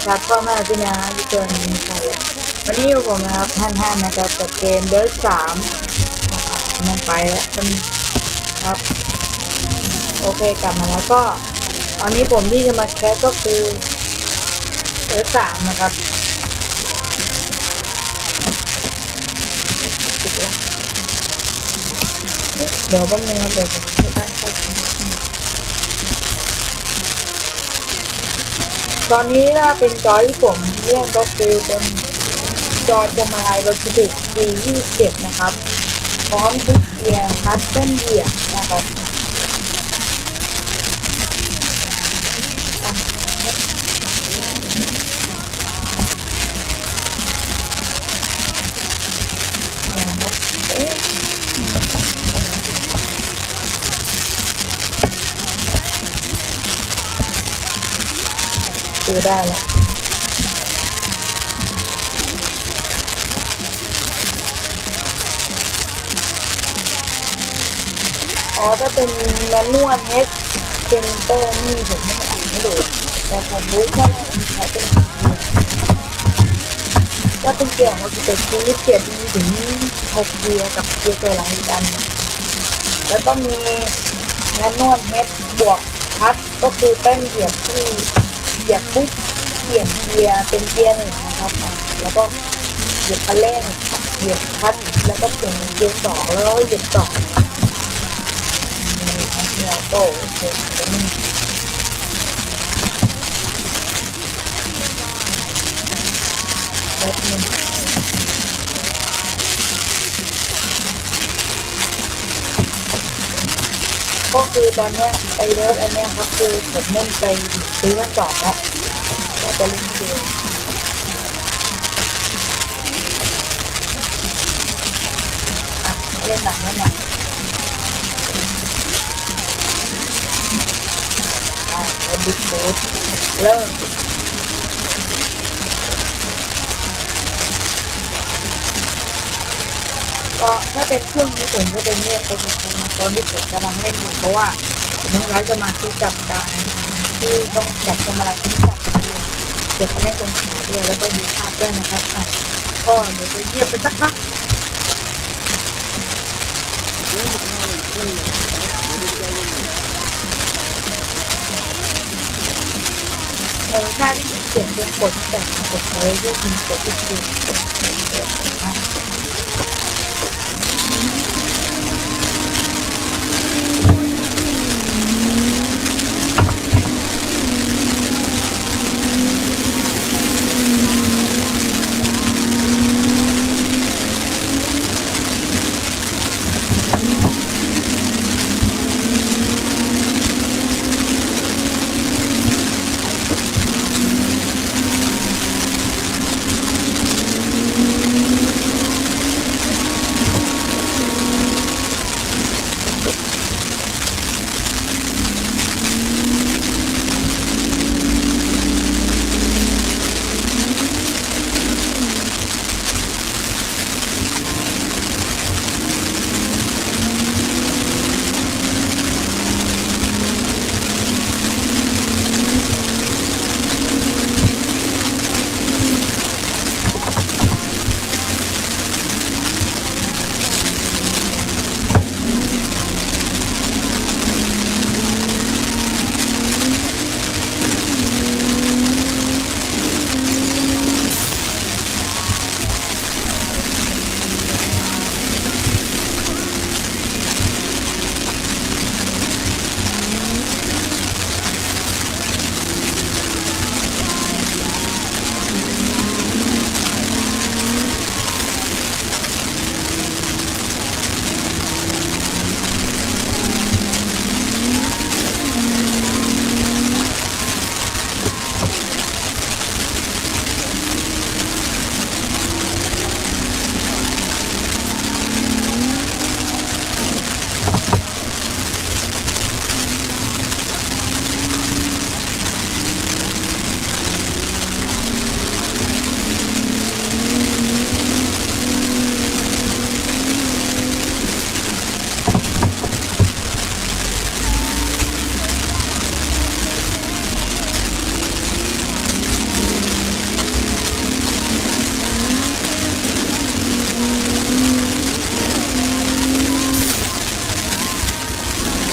นะครับพ่อแม่พี่น้าที่เกินมีใครวันนี้อยู่ผมนะครับท่านท่านนะครับกับเกมเดอร์สามมันไปแล้วมันครับ โอเคกลับมาแล้วก็ตอนนี้ผมที่จะมาแคสก็คือเดอร์สามนะครับเดี๋ยวแป๊บนึงนะเดี๋ยว ตอนนี้นะเป็นจอที่ผมเรียกก็คือเป็นจอจะมาลายรถติดดี27 นะครับ พร้อมทุกเกียร์คัสเส้นเกียร์นะครับ ได้แล้วอ๋อถ้าเป็นแมนนวลเฮดเป็นเตอร์นี่ผมไม่อ่านไม่ดูแต่ผมรู้แค่ว่าใช้เป็นก็เป็นเกี่ยวกับเป็นชีวิเกียรติถึงหกเดียกับเกียร์ตัวหลังกัน แล้วก็มีแมนนวลเฮดบวกพัดก็คือเต้นเหยียบที่เหยียบปุ๊บ ปลี่ยนเกียร์เป็นเกียร์หนึ่งนะครับแล้วก็เหยียบคันเร่งเหยียบพัดแล้วก็เปลี่ยนเกียร์สองแล้วก็เหยียบสองเดี๋ยวโตเดี๋ยวนี่แป๊บนึงก็คือตอนเนี้ยไอเลิฟอันเนี้ยครับคือผมเล่นไปซื้อมาสองแล้ว จะเล่นเกมอะเล่นหนังแล้วหนังอ่าแล้วบิ๊กบูธเริ่มก็ถ้าเป็นเครื่องนี้ผมก็เป็นเรียกเป็นตอนที่ผมกำลังเล่นอยู่เพราะว่าผมต้องร้สมาธิกับการที่ต้องจับสมาธิจับเดี๋ยวเขาเล่นตรงขาด้วยแล้วก็ดูภาพด้วยนะครับอะก็เดี๋ยวจะเยียบไปสักพักเราถ้าที่เขียนเป็นกดแต่งกดเอาไว้ด้วยมีกดอีกที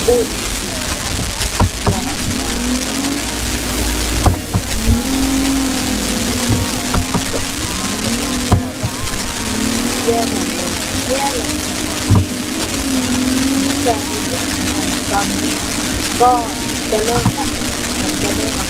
อุ้ยแย่เยแย่เลยแต่บ้ก็จะเริ่มจะเริ่ม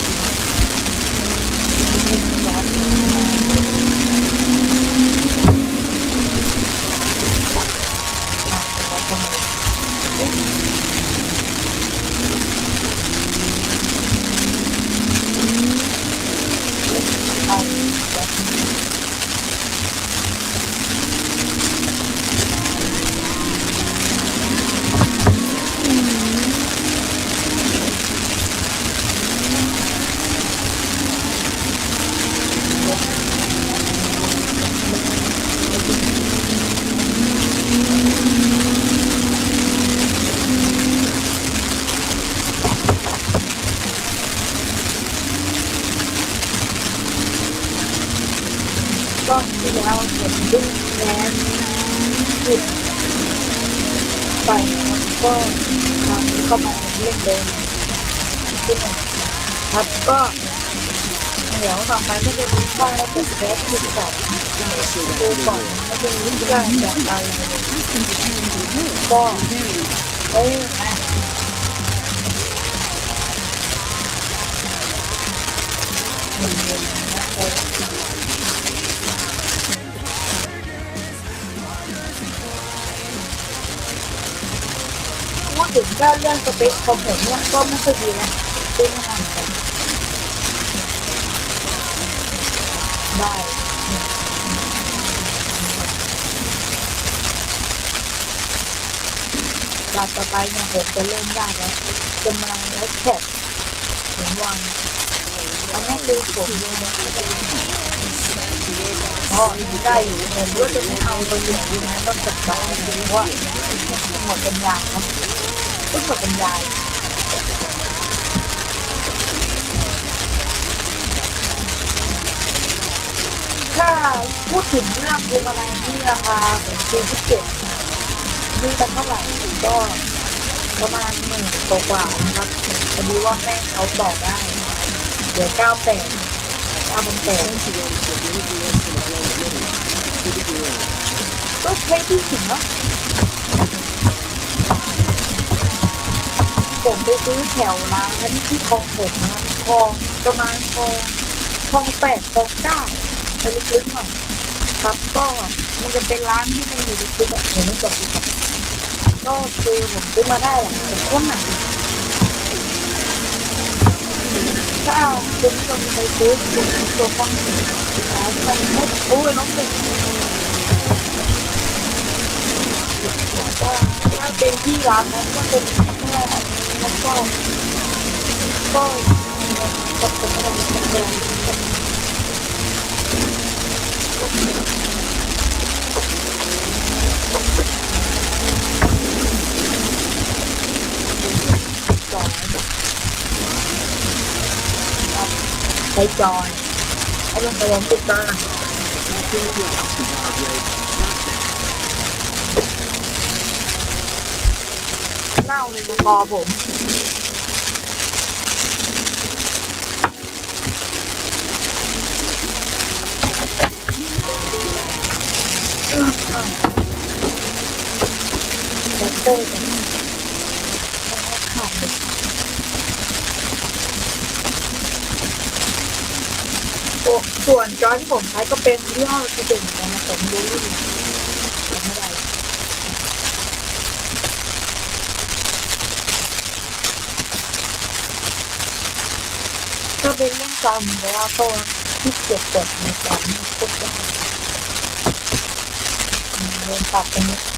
ไปก็คราวนี้ก็มาเล่นเดิมที่หนึ่งครับก็เดี๋ยวต่อไปก็จะมีข้อแล้วเป็แคสที่สองดูก่อนก็จะมีวิธีการจัดการก็เอ้ยน ก็เรื่องสเปคของผมเนี่ยก็ไม่ค่อยดีนะดูไม่ทันกันได้ลาต่อไปเนี่ยผมจะเริ่มได้แล้วจะมาแล้วแคปถึงวันอันนี้คือผมเลยนะอ๋อได้อยู่ผมก็จะไม่เอาไปอยู่ดีนะต้องจัดการดูว่าหมดปัญญาครับ ก็หมดปัญญายถ้าพูดถึงเรื่องพวงมาลัยที่ราคาของปีที่เจ็ดนี่กันเท่าไหร่ก็ประมาณหมื่นกว่าๆนะครับพอดีว่าแม่เขาต่อได้เดี๋ยวเก้าแปดเก้าพันแปดก็ใช้ที่ถึงเนาะ ผมไปซื้อแถวร้านที่คลองผมนะคลองประมาณคลองคลองแปดคลองเก้าไปลึกๆหน่อยครับก็มันจะเป็นร้านที่มันอยู่ลึกๆแบบเห็นไม่จบครับก็คือผมซื้อมาได้แหละผมก็หนักถ้าคุณผู้ชมไปซื้อเป็นตัวฟองแล้วมันไม่โอ้ยน้องเป็นก็ถ้าเป็นที่ร้านนั้นก็เป็นแค่ แล้วก็ก็ก็เป็นอ เน่าเลยนะคอผมส่วนจอยที่ผมใช้ก็เป็นยี่ห้อที่เด่นเหมือนะผมรู้รุ่นจำไม่ได้ก็ เป็นเรื่องจำแล้วก็ที่เก็บกดในการควบคุมเรียนปรับตรงนี้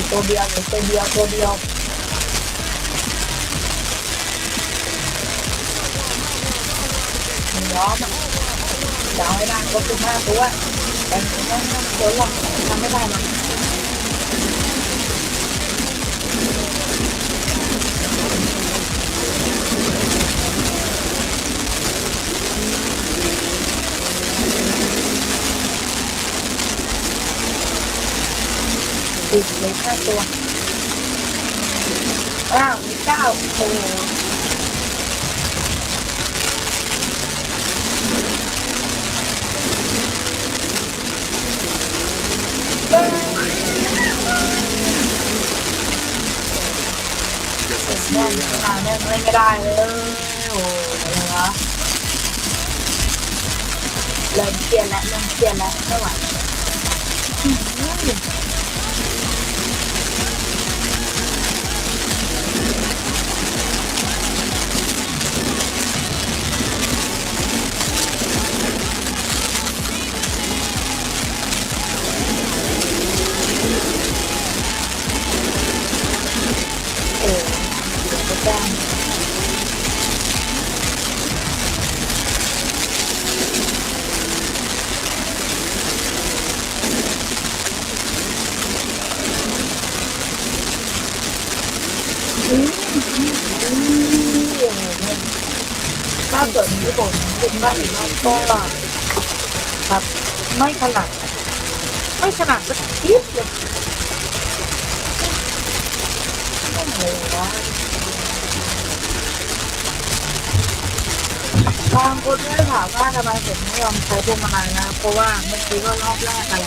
เหลือตัวเดียวเหลือตัวเดียวตัวเดีย ว้าวไปก้าวไม่ต้องตัวหลักทำไม่ได้หรอกอีกเลยห้าตัวอ้าวมีเก้าโอ้โหเอ้ยแม่งขนาเล่นไม่ได้เลยโอ้โหอะไรวะเริ่มเครียดแล้วเริ่มเครียดแล้วไม่ไหว บางคนก็ถามว่าทำไมผมไม่ยอมใช้พวงมาลัยนะเพราะว่าเมื่อกี้ก็รอบแรกอะไร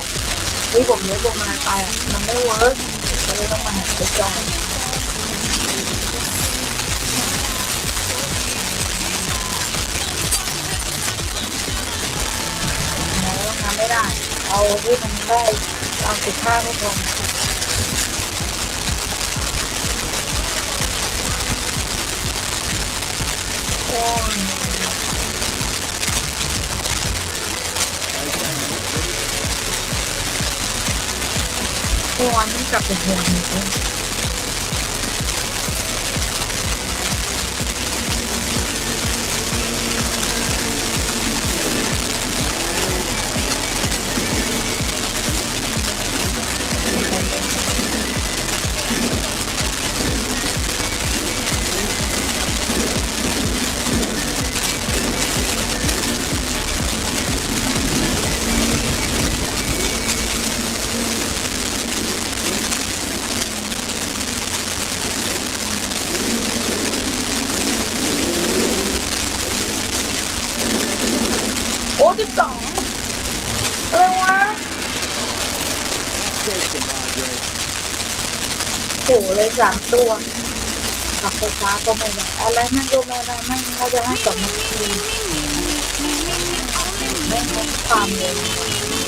ที่ผมเลี้ยงพวงมาลัยไปอะมันไม่เวิร์กก็เลยต้องมาหาตัวจอยแล้วก็ทำไม่ได้ เอาที่มันได้เอาสิบห้าไม่พอ โอ้ยเมื่อวานนี้กลับไปเรียน เลยสามตัวตับไฟฟ้าก็ไม่ได้อะไรนั่นก็ไม่ได้ไม่เขาจะให้สองนาทีไม่ให้ความเลย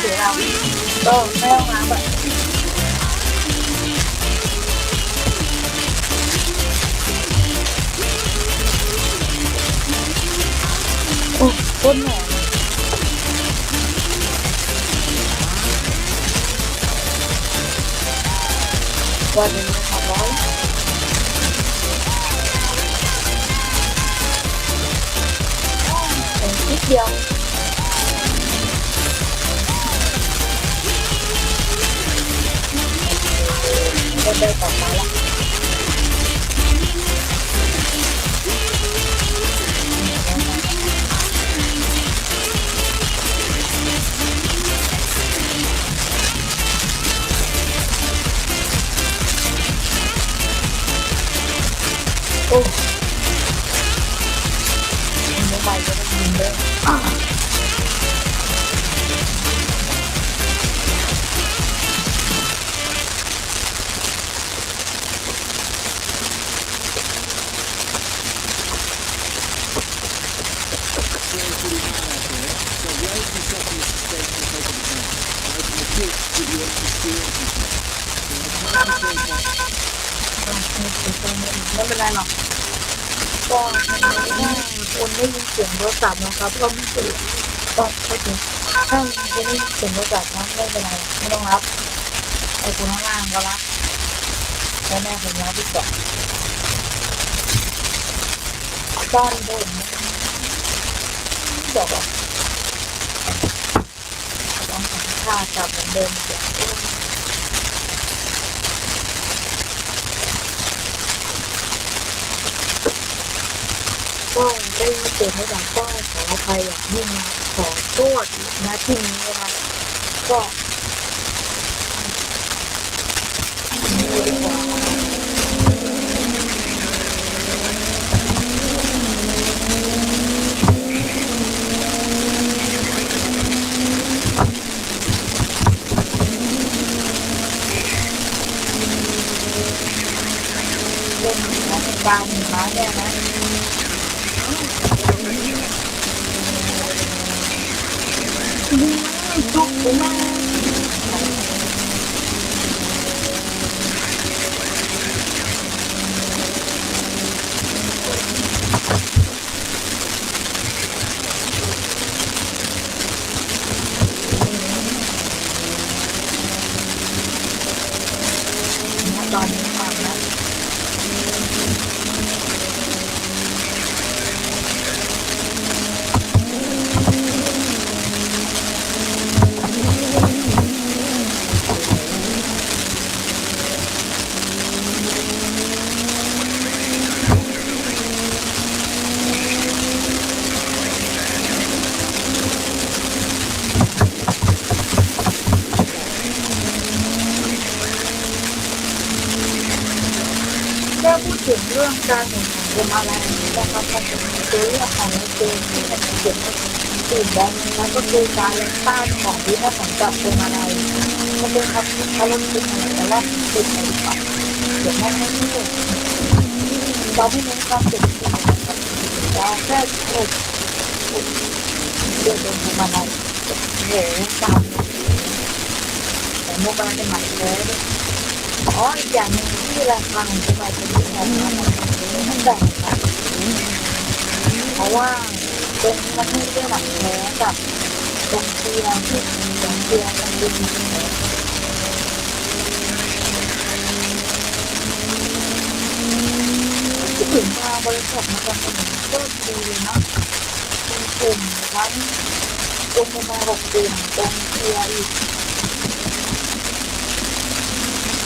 ก็ไม่ต้องรับอะโอ้โคตร หนอนวันหนึงสาม สียงโทรศัพท์นะครับก็ไม่เป็นไรก็ก็ถึงถ้าคุณได้เสียงโทรศัพท์นะไม่เป็นไรไม่ต้องรับไอ้คุณข้างล่างก็รับแล้วแม่ผมรับที่สองบ้านผมบอกว่าต้องทำค่ากับเหมือนเดิมเสียงได้เจอไม่ดังก็ขออภัยอย่างยิ่งขอโทษนะที่นี้นะคะก็บอกเรื่องของการหมาเนี่ยนะ จุกมากตอนนี้ทำแล้วแค่พูดถึงเรื่องการแข่งขันเกมอะไรนะครับมันเป็นตัวเลือกของเกมที่มันเขียนตื่นแดงแล้วก็ คือการเล่นต้านของที่น่าสนใจเป็นอะไรมันเป็นคำที่เขาเล่นเป็นอะไรแต่ว่าเป็นอะไรก่อนเขียนให้ไม่ถูกเราไม่เน้นความเป็นจริงนะครับเราแค่โอ้เดินเป็นธรรมดาโหตามแต่โมบายเป็นหมายแท้ด้วยอ๋ออีกอย่างนึงที่ราคาของสบายเป็นของมันมันแบ่งกันเพราะว่าตรงมันไม่ได้หนักแท้กับ ตรงเตียงที่ตรงเตียงมันดึงที่ถึงมาบริษัทมาทำขนมก็ดีเลยนะเป็นกลุ่มทั้งตรงประมาหกกลุ่มตรงเตียงอีก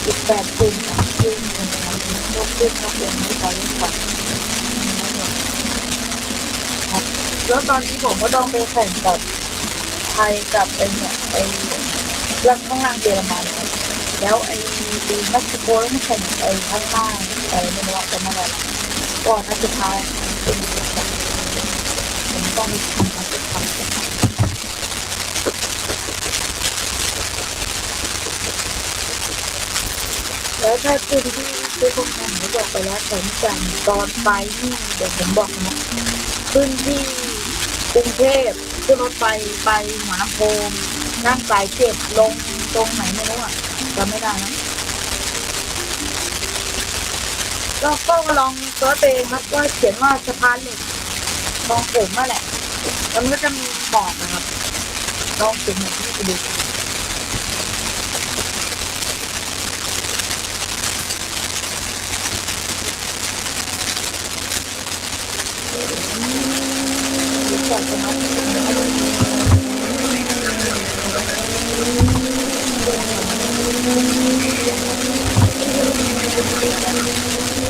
อีกแปดกลุ่มสามกลุ่มหนึ่งนยกขึ้นยกลงไม่ไปไม่ไปแล้วตอนนี้ผมก็ต้องไปแข่งกับ ไทยกับไอ้เนี่ยไอ้ล่างข้างล่างเยอรมันแล้วไอ้ดีเม็กซิโกแล้วมาแข่งไอ้ข้างล่างไอ้ไม่รู้ว่าเป็นอะไรก็นัดสุดท้ายเป็นผมต้องไปทำนัดสุดท้ายแล้วถ้าคืนที่ที่ผมทำผมบอกไปแล้วแต่ไม่จันตอนไปนี่เดี๋ยวผมบอกนะขึ้นที่กรุงเทพ ขึ้นรถไปไปหัวลำโพงนั่งสายเจ็บลงตรงไหนไม่รู้อะจำไม่ได้นะก็ก็ลองเซิร์ชไปเองครับว่าเขียนว่าสะพานเหล็กลองผมนั่นแหละแล้วมันก็จะมีบอกนะครับลองเป็นแบบนี้ไปดู Gracias.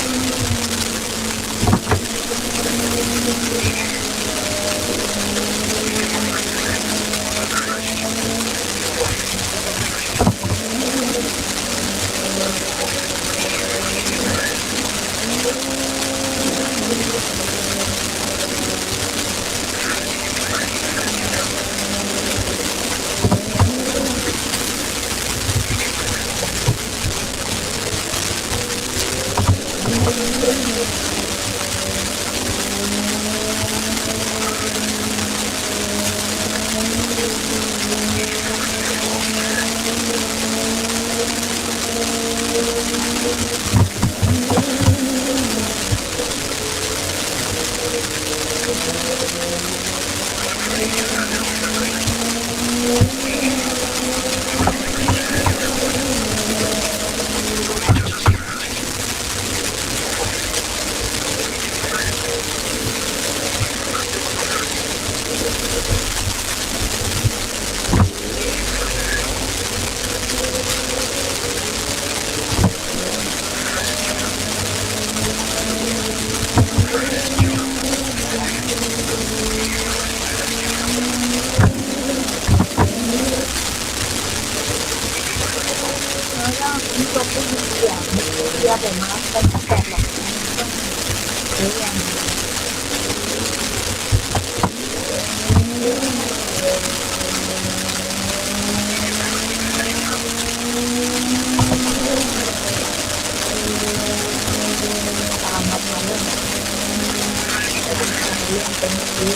ตามมาทำเรื่องเรื่องเป็นชีวิ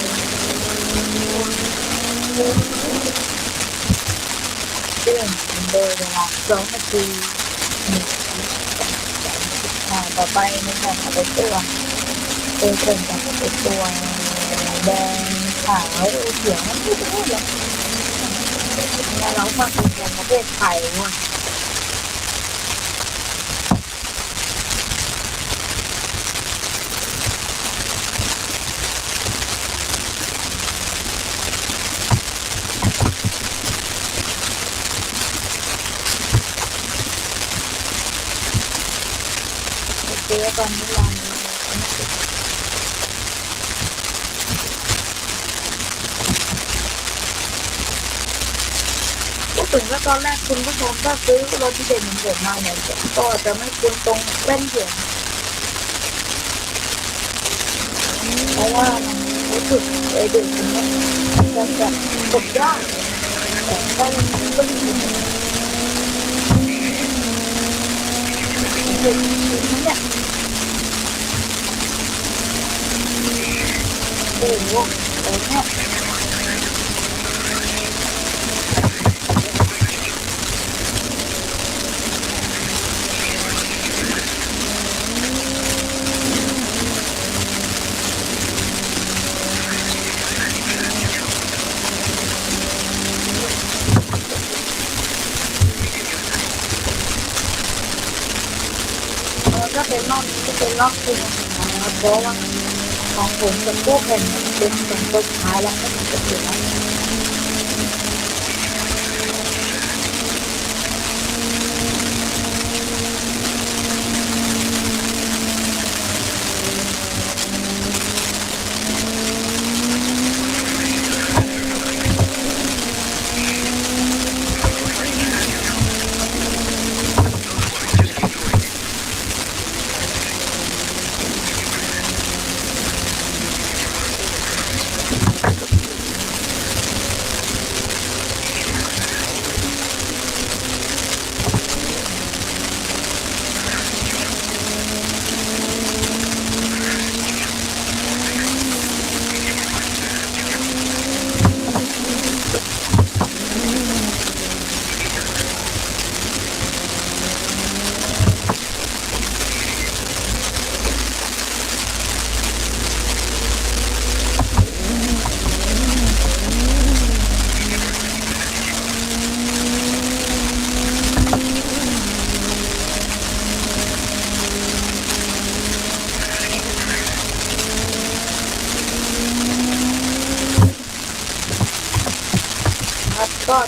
เรื่องโดยเวลาสองนาทีหนึ่งอ่าต่อไปในการเอาไปตัวเป็นคนกับเป็นตัวแดงขาวเขียวไม่รู้เลยแล้วเรามาเป็นกันประเทศไทยว่ะโอเคตอนนี้วาง ถึงว่าตอนแรกคุณผู้ชมถ้าซื้อรถที่เด่นเหมือนผมาเนี่ยก็จะไม่คุ้นตรงเล่นเสียงเพราะว่ามันรู้สึกไอ้ด็กมันจะกดยากแต่ถ้ามันก็ดีเด็กคนนี้เนี่ยโอ้โหโอ้เนี่ เป็นนอกก็เป็นนอกจริงนะครับเพราะว่าของผมเป็นพวกแผ่นเป็นแผ่นต้นท้ายแล้วก็มันจะเปลี่ยน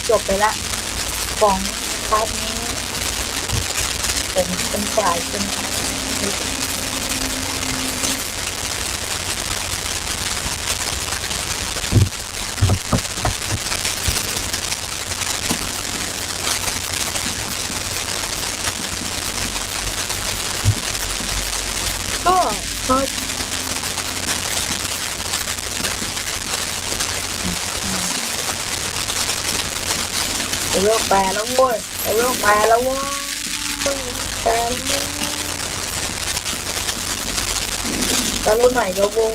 จบไปละของพาร์ทนี้ผมเป็นฝ่ายเป็นก็ก็ ไอเรื่องแปลแล้วเว้ยไอเรื่องแปลแล้วเว้ยแปลแล้วเว้ยแต่รุ่นใหม่ก็วง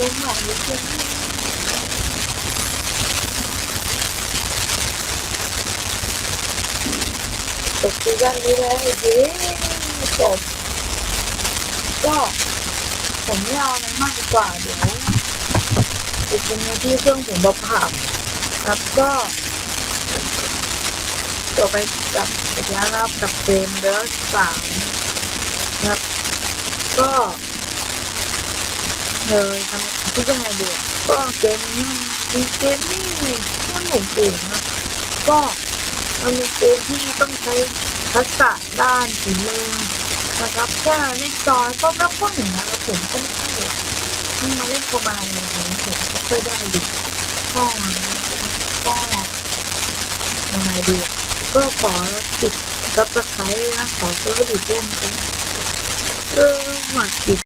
รุ่นใหม่รุ่นใหม่จบซีซั่นนี้แล้วเย้จบก็ผมไม่เอาอะไรมากดีกว่าเดี๋ยวจะเป็นที่เครื่องผมบอบผ่าครับก็ จบไปกับอีกแล้วครับกับเกมเดอร์สามครับ ก็เลยทำที่ยังไงดีก็เกมนี้มีเกมนี่มันหนุ่มปู่นะก็มันเป็นเกมที่ต้องใช้ทักษะด้านฝีมือนะครับแค่เล่นจอยก็รับพวกหนึ่งนะครับผมก็ไม่ค่อยที่มาเล่นประมาณนี้ผมผมก็ค่อยได้ดีก็ก็ยังไงดี ก็ขอติดกับตะไคร้นะขอเพื่อดูเล่นกันเออหมัดติด